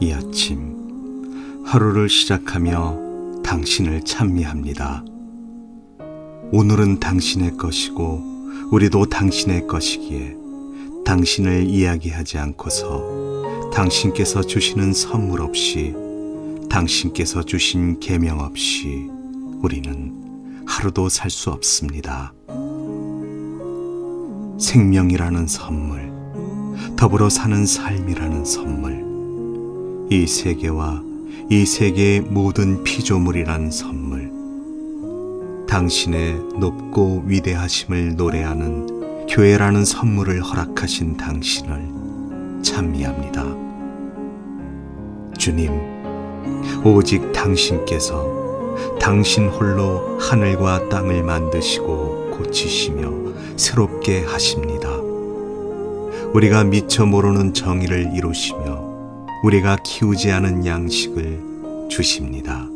이 아침 하루를 시작하며 당신을 찬미합니다. 오늘은 당신의 것이고 우리도 당신의 것이기에 당신을 이야기하지 않고서 당신께서 주시는 선물 없이 당신께서 주신 계명 없이 우리는 하루도 살 수 없습니다. 생명이라는 선물, 더불어 사는 삶이라는 선물, 이 세계와 이 세계의 모든 피조물이란 선물, 당신의 높고 위대하심을 노래하는 교회라는 선물을 허락하신 당신을 찬미합니다. 주님, 오직 당신께서 당신 홀로 하늘과 땅을 만드시고 고치시며 새롭게 하십니다. 우리가 미처 모르는 정의를 이루시며 우리가 키우지 않은 양식을 주십니다.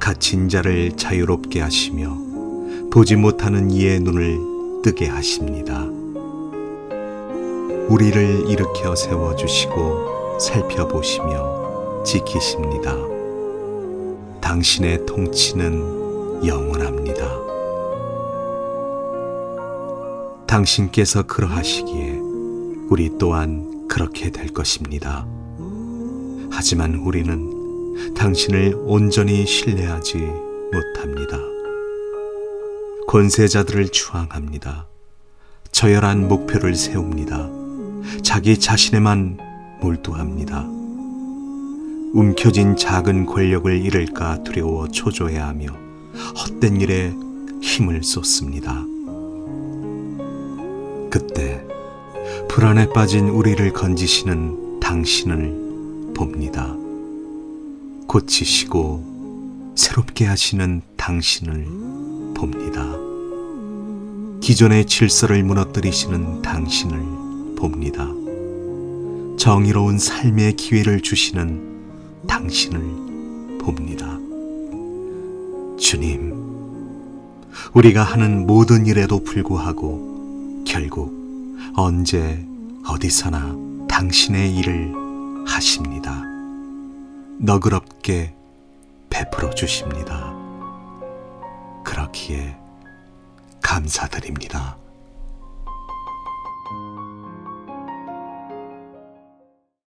갇힌 자를 자유롭게 하시며 보지 못하는 이의 눈을 뜨게 하십니다. 우리를 일으켜 세워주시고 살펴보시며 지키십니다. 당신의 통치는 영원합니다. 당신께서 그러하시기에 우리 또한 그렇게 될 것입니다. 하지만 우리는 당신을 온전히 신뢰하지 못합니다. 권세자들을 추앙합니다. 저열한 목표를 세웁니다. 자기 자신에만 몰두합니다. 움켜진 작은 권력을 잃을까 두려워 초조해하며 헛된 일에 힘을 쏟습니다. 그때 불안에 빠진 우리를 건지시는 당신을 봅니다. 고치시고 새롭게 하시는 당신을 봅니다. 기존의 질서를 무너뜨리시는 당신을 봅니다. 정의로운 삶의 기회를 주시는 당신을 봅니다. 주님, 우리가 하는 모든 일에도 불구하고 결국 언제 어디서나 당신의 일을 하십니다. 너그럽게 베풀어 주십니다. 그렇기에 감사드립니다.